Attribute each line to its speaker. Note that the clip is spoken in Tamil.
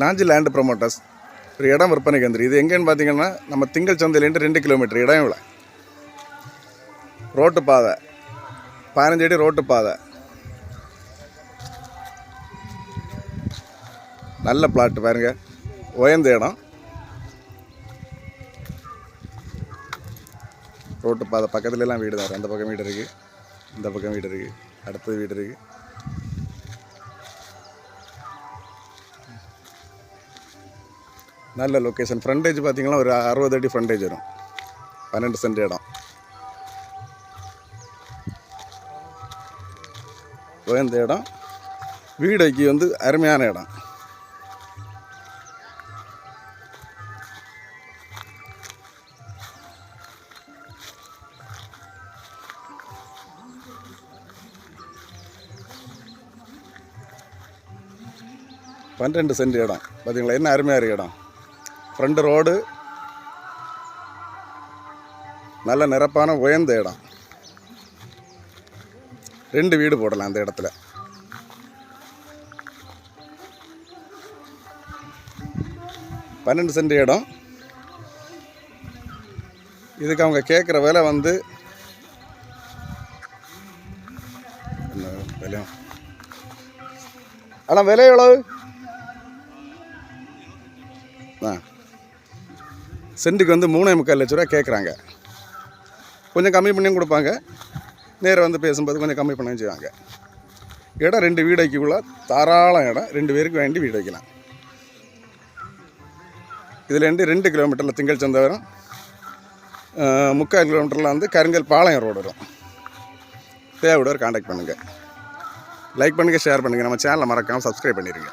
Speaker 1: நாஞ்சி லேண்ட் ப்ரொமோட்டர்ஸ் ஒரு இடம் விற்பனை கேந்திரம். இது எங்கேன்னு பார்த்தீங்கன்னா நம்ம திங்கள் சந்தையிலேருந்து ரெண்டு கிலோமீட்டர் இடம் இவ்வளோ ரோட்டு பாதை. பதினஞ்சு அடி ரோட்டு பாதை. நல்ல பிளாட் பாருங்க. உயர்ந்த இடம். ரோட்டு பாதை பக்கத்துல எல்லாம் வீடு தான் அந்த பக்கம் வீடு இருக்குது இந்த பக்கம் வீடு இருக்குது அடுத்தது வீடு இருக்குது நல்ல லொக்கேஷன் ஃப்ரண்டேஜ் பார்த்தீங்கன்னா ஒரு அறுபது அடி ஃப்ரண்டேஜ் வரும். பன்னெண்டு சென்ட் இடம். உயர்ந்த இடம். வீடைக்கு வந்து அருமையான இடம். பன்னெண்டு சென்ட் இடம். பார்த்தீங்களா என்ன அருமையாக இருக்கு இடம். ஃப்ரண்ட் ரோடு நல்ல நிரப்பான உயர்ந்த இடம். ரெண்டு வீடு போடலாம் அந்த இடத்துல. பன்னெண்டு சென்ட் இடம். இதுக்கு அவங்க கேட்குற விலை வந்து விலையும் ஆனால் விலை எவ்வளவு? ஆ. சென்ட்டுக்கு வந்து மூணே முக்கால் லட்ச ரூபா கேட்குறாங்க. கொஞ்சம் கம்மி பண்ணியும் கொடுப்பாங்க. நேராக வந்து பேசும்போது கொஞ்சம் கம்மி பண்ண செய்வாங்க. இடம் ரெண்டு வீடு வைக்கக்குள்ள தாராளம் இடம். ரெண்டு பேருக்கு வேண்டி வீடு வைக்கலாம். இதுலேருந்து ரெண்டு கிலோமீட்டரில் திங்கள் சந்தை வரும் முக்கால் கிலோமீட்டரில் வந்து கருங்கல் பாளையம் ரோடு வரும். தேவையோட காண்டாக்ட் பண்ணுங்கள் லைக் பண்ணுங்கள் ஷேர் பண்ணுங்கள் நம்ம சேனலை மறக்காமல் சப்ஸ்கிரைப் பண்ணிடுங்க